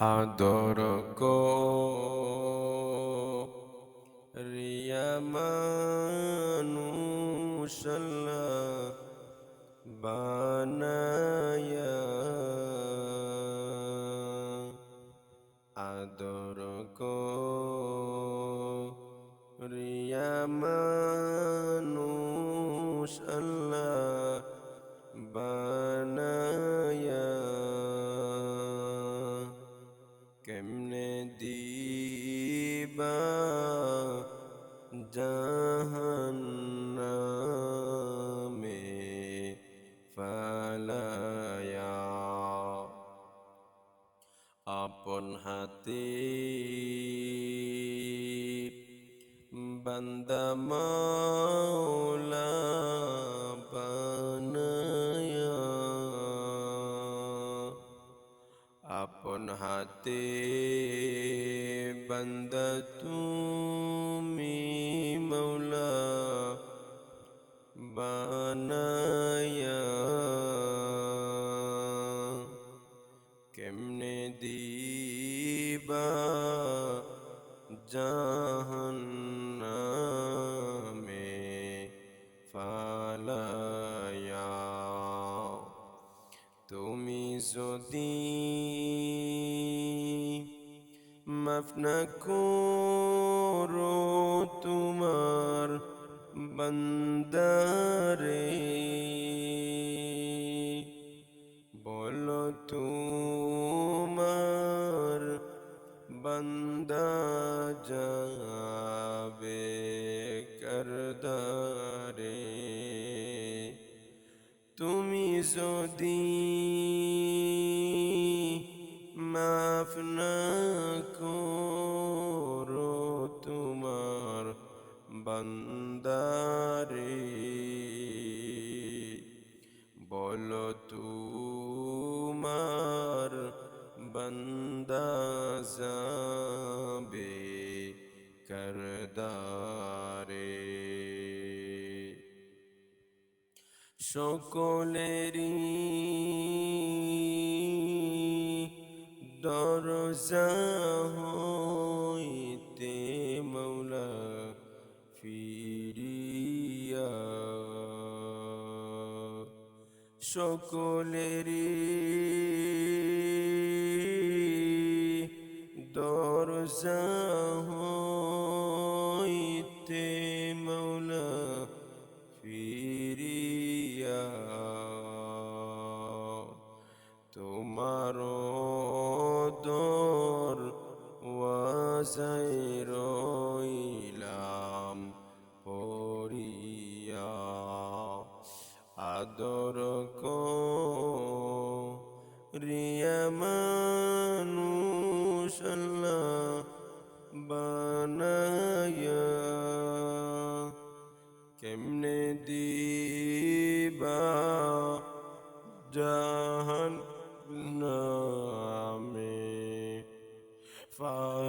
আদর কো রিয়া মানুষাল্লাহ বানায়া। আদর কো রিয়া جہن فلیا اپن ہتی بند مولا আপন হাতে বান্দা তুমি মৌলা বানায়া কেমনে দিবা জাহান্নামে তুমি যদি মাফ না করো তোমার বন্দারে বলো তোমার বন্দা যাবে করদারে। তুমি যদি মাফ না করো তোমার বন্দারে সকলেরই দরজা হইতে মৌলা ফিরিয়া। সকলেরই দরজা হইতে আশায় রইলাম পড়িয়া আদর রিয়া মানুষ বানায়া কেমনে দিবা জাহান নামে ফা